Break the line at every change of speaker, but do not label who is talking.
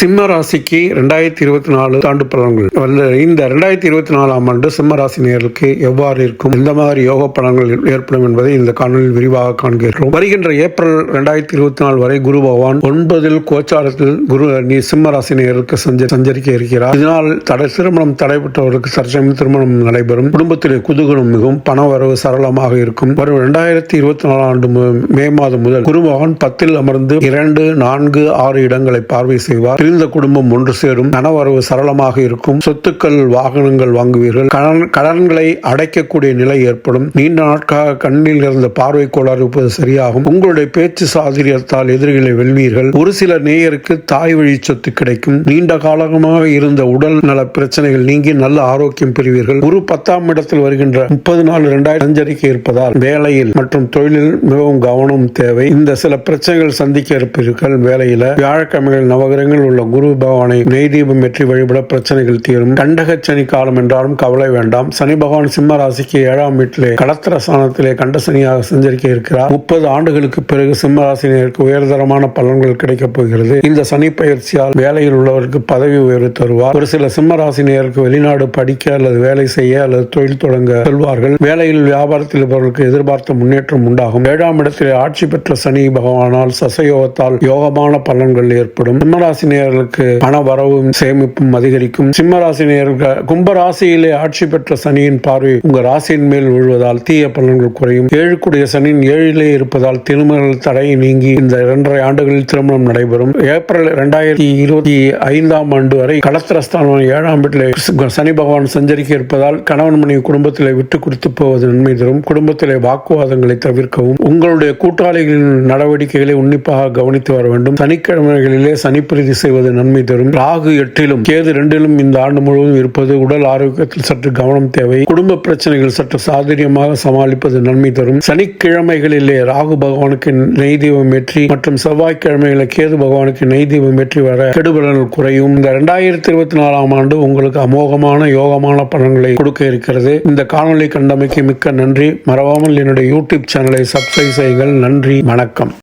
சிம்ம ராசிக்கு ரெண்டாயிரத்தி இருபத்தி நாலு ஆண்டு பலன்கள். வந்து இந்த ரெண்டாயிரத்தி இருபத்தி நாலாம் ஆண்டு சிம்ம ராசி நேர்களுக்கு எவ்வாறு இருக்கும்? எந்த மாதிரி யோக பலன்கள் ஏற்படும் என்பதை இந்த காணொலியில் விரிவாக காண்கிறோம். வருகின்ற ஏப்ரல் ரெண்டாயிரத்தி இருபத்தி நாலு வரை குரு பகவான் ஒன்பதில் கோச்சாரத்தில் குரு நீ சிம்ம ராசி நேர்களுக்கு சஞ்சரிக்க இருக்கிறார். இதனால் தடை திருமணம் தடைபட்டவர்களுக்கு சர்ச்சையும் திருமணம் நடைபெறும். குடும்பத்திலே குதூகலம் மிகவும் பண வரவு சரளமாக இருக்கும். வரும் ரெண்டாயிரத்தி இருபத்தி நாலாம் ஆண்டு மு- மே மாதம் முதல் குரு பகவான் பத்தில் அமர்ந்து இரண்டு நான்கு ஆறு இடங்களை பார்வை செய்வார். பிரிந்த குடும்பம் ஒன்று சேரும். தனவரவு சரளமாக இருக்கும். சொத்துக்கள் வாகனங்கள் வாங்குவீர்கள். கடன் கடன்களை அடைக்கக்கூடிய நிலை ஏற்படும். நீண்ட நாட்களாக கண்ணில் இருந்த பார்வை கோளாறு இருப்பது சரியாகும். உங்களுடைய பேச்சு சாதுரியத்தால் எதிரிகளை வெல்வீர்கள். ஒரு சில நேயருக்கு தாய் வழி சொத்து கிடைக்கும். நீண்ட காலமாக இருந்த உடல் நல பிரச்சனைகள் நீங்கி நல்ல ஆரோக்கியம் பெறுவீர்கள். ஒரு பத்தாம் இடத்தில் வருகின்ற முப்பது நாள் இரண்டாயிரம் சஞ்சரிக்க இருப்பதால் வேலையில் மற்றும் தொழிலில் மிகவும் கவனம் தேவை. இந்த சில பிரச்சனைகள் சந்திக்க இருப்பீர்கள் வேலையில. வியாழக்கிழமைகள் நவகிரகங்கள் உள்ள குரு பகவானை நெய் தீபம் வெற்றி வழிபட பிரச்சனைகள் தீரும். கண்டக சனி காலம் என்றாலும் கவலை வேண்டாம். சனி பகவான் சிம்ம ராசிக்கு ஏழாம் வீட்டிலே கடத்திர ஸ்தானத்திலே கண்ட சனியாக சஞ்சரிக்க இருக்கிறார். முப்பது ஆண்டுகளுக்கு பிறகு சிம்ம ராசினியருக்கு உயர்தரமான பலன்கள் கிடைக்கப் போகிறது. இந்த சனி பயிற்சியால் வேலையில் உள்ளவருக்கு பதவி உயர்வு தருவார். ஒரு சில சிம்ம ராசினியருக்கு வெளிநாடு படிக்க அல்லது வேலை செய்ய அல்லது தொழில் தொடங்க செல்வார்கள். வேலையில் வியாபாரத்தில் இருப்பவர்களுக்கு எதிர்பார்த்த முன்னேற்றம் உண்டாகும். ஏழாம் இடத்திலே ஆட்சி பெற்ற சனி பகவானால் சசயோகத்தால் யோகமான பலன்கள் ஏற்படும். சிம்மராசினியர்களுக்கு பண வரவும் சேமிப்பும் அதிகரிக்கும். சிம்ம ராசி நேயர்கள் கும்ப ராசியிலே ஆட்சி பெற்ற சனியின் பார்வை உங்க ராசியின் மேல் விழுவதால் தீய பலன்கள் குறையும். ஏழுக்குடைய சனியின் ஏழிலே இருப்பதால் திருமணங்கள் தடை நீங்கி இந்த இரண்டரை ஆண்டுகளில் திருமணம் நடைபெறும். ஏப்ரல் இரண்டாயிரத்தி இருபத்தி ஐந்தாம் ஆண்டு வரை கடத்திரஸ்தானம் ஏழாம் வீட்டிலே சனி பகவான் சஞ்சரிக்க இருப்பதால் கணவன் மனைவி குடும்பத்திலே விட்டு கொடுத்து போவது நன்மை தரும். குடும்பத்திலே வாக்குவாதங்களை தவிர்க்கவும் உங்களுடைய கூட்டாளிகளின் நடவடிக்கைகளை உன்னிப்பாக கவனித்து வர வேண்டும். சனிக்கிழமைகளிலே சனி பிரீதி செய்வது நன்மை தரும். ராகு எட்டிலும் கேது ரெண்டிலும் இந்த ஆண்டு முழுவதும் இருப்பது உடல் ஆரோக்கியத்தில் சற்று கவனம் தேவை. குடும்ப பிரச்சனைகள் சற்று சாதுரியமாக சமாளிப்பது நன்மை தரும். சனிக்கிழமைகளிலே ராகு பகவானுக்கு நெய் தீபம் ஏற்றி மற்றும் செவ்வாய்க்கிழமைகளில் கேது பகவானுக்கு நெய் தீபம் ஏற்றி வர கெடுபலன்கள் குறையும். இந்த இரண்டாயிரத்தி இருபத்தி நாலாம் ஆண்டு உங்களுக்கு அமோகமான யோகமான பலன்களை கொடுக்க இருக்கிறது. இந்த காணொலி கண்டமைக்கு மிக்க நன்றி. மறவாமல் என்னுடைய யூடியூப் சேனலை சப்ஸ்கிரைப் செய்யுங்கள். நன்றி. வணக்கம்.